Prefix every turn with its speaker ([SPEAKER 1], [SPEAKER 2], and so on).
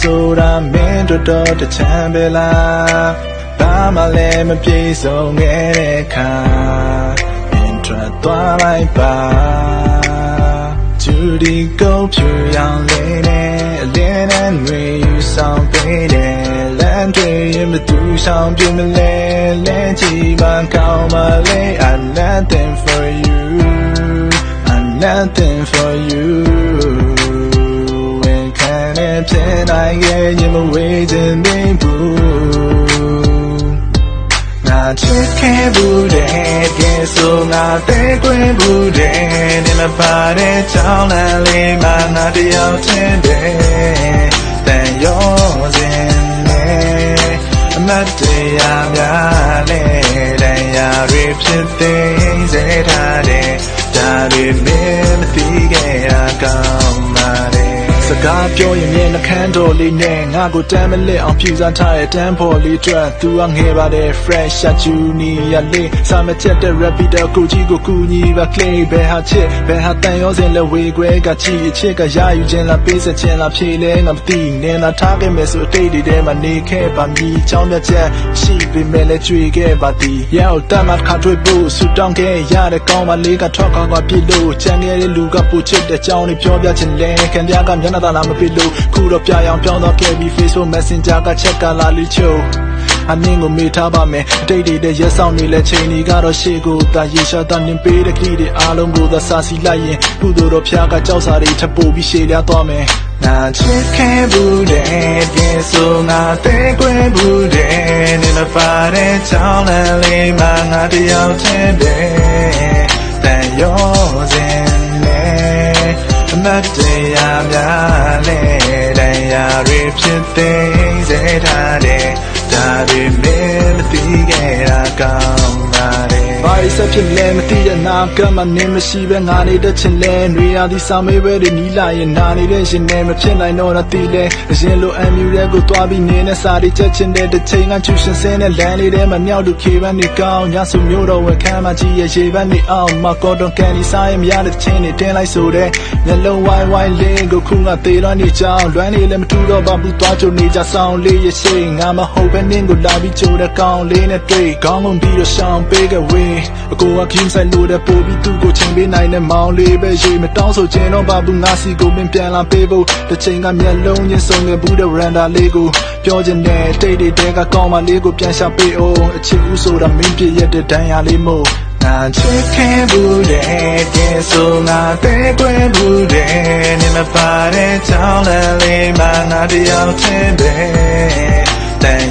[SPEAKER 1] ဆိုတာမင်းတော်တော်တချမ်းပဲလားဘာမှလည်းမပြေဆုံးခဲ့တဲ့အခါမင်းထွက်သွားလိုက်ပါဂျူဒီကိုဖြူရောင်လေးနဲ့အလင်းနဲ့တွေယူဆောင်ပေးတယ်လမ်းတွေရင်မသူဆောင်ပြမလဲလဲကြည့်မှကောင်းပါလေ I'm nothing for you I'm nothing 为的内部，那只看不得，耶稣那得对不得，你们把的招来里嘛那的要真的，但有人呢，မတရားများလဲတန်ရာတွေဖြစ်သိစေထားတယ်ဒါတွေ ကားပြောရင်မျက်နှာခမ်းတော်လေးနဲ့ငါကိုတမ်းမလစ်အောင်ဖြူစားထားတဲ့တန်းဖို့လေးအတွက်သူကငယ်ပါတယ် fresh ရှာချူနီရလေးစာမချက်တဲ့ repeater ကိုကြီးကိုကူညီပါ clay ဘယ်ဟာချစ်ဘယ်ဟာတန်ရောစင်လဲဝေခွဲကချီအချစ်ကရယူခြင်းလားပေးစခြင်းလားဖြေလဲငါမသိနေလားထားခဲ့မယ်ဆိုအတိတ်တွေထဲမှာနေခဲ့ပါမည်ချောင်းမြတ်ချက်ရှိပေမဲ့လည်းကြွေခဲ့ပါသည်ရောက်တမ်းမှခါတွေ့ဖို့ဆူတောင်းခဲ့ရတဲ့ကောင်းမလေးကထွက်ခေါ်ကပြစ်လို့ချမ်းခဲ့တဲ့လူကပူချစ်တဲ့ကြောင်းတွေပြောပြခြင်းလဲခံပြကမျက်နှာသာလာမပြစ်လို့ခုတော့ပြအောင်ပြောင်းတော့ခဲ့ပြီး Facebook Messenger ကချက်ကလာလိချို့အမြင်ကိုမေ့ထားပါမယ်အတိတ်တွေတဲ့ရက်ဆောင်နေလဲချိန်တွေကတော့ရှေ့ကိုသာရေရှာတာနင်ပေးတဲ့ကလေးတွေအားလုံးကိုသာစာစီလိုက်ရင်ကုသိုလ်တော်ဖျားကကြောက်စာတွေထပ်ပို့ပြီးရှေ့လျားသွားမယ်နာချစ်ခဲ့ဘူးတဲ့ပြင်ဆိုငါတဲခွဲဘူးတဲ့နေမပါတဲ့ချောင်းလန်းလေးမှာငါတယောက်ချင်းတဲ့တန်ရောစင်နဲ့ အမတ်တရားများလဲတရားတွေဖြစ်သိစေထားတဲ့ဒါတွေမင်းမသိခဲ့တာကောင်းပါတယ် ဘာလို့ဆက်ဖြစ်လဲမသိတဲ့နာကမှနင်းမရှိပဲငါနေတဲ့ချင်လဲနေရသည်စာမေးပွဲတွေနီးလာရင်နာနေတဲ့ရှင်နဲ့မဖြစ်နိုင်တော့တာသိလဲအရင်လိုအမြူရဲကိုသွားပြီးနေတဲ့စာတွေချက်ချင်းတဲ့တစ်ချိန်ကချူရှင်စင်းတဲ့လမ်းလေးထဲမှာမြောက်တူခေပန်းနေကောင်းညစုမျိုးတော့ဝယ်ခမ်းမကြီးရဲ့ရေပန်းနေအောင်မကောတော့ကန်ဒီဆိုင်မရတဲ့ချင်းတွေတင်းလိုက်ဆိုတဲ့မျက်လုံးဝိုင်းဝိုင်းလေးကိုခုကသေးတော့နေကြောင်းလွမ်းနေလည်းမထူတော့ပါဘူးသွားကြနေကြဆောင်လေးရဲ့ရှိငါမဟုတ်ပဲနင်းကိုလာပြီးကြိုတဲ့ကောင်းလေးနဲ့တွေ့ကောင်းကုန်ပြီးတော့ရှောင်းပေးခဲ့ဝေးအကိုကခင်းဆိုင်လို့တဲ့ပို့ပြီးသူ့ကိုချိန်ပေးနိုင်တဲ့မောင်လေးပဲရေမတောင်းဆိုခြင်းတော့ပါဘူးငါစီကိုမင်းပြန်လာပေးဖို့တစ်ချိန်ကမျက်လုံးချင်းစုံခဲ့ဘူးတဲ့ရန်ဒါလေးကိုပြောချင်တဲ့တိတ်တိတ်တဲကကောင်းမလေးကိုပြန်ရှာပေးအောင်အချစ်ဦးဆိုတာမင်းပြည့်ရတဲ့ဒဏ်ရာလေးမို့ငါချစ်ခဲ့ဘူးတဲ့ကဲဆိုငါတဲခွဲဘူးတဲ့နေမပါတဲ့ချောင်းလန်းလေးမှာငါတယောက်ချင်းပဲတန်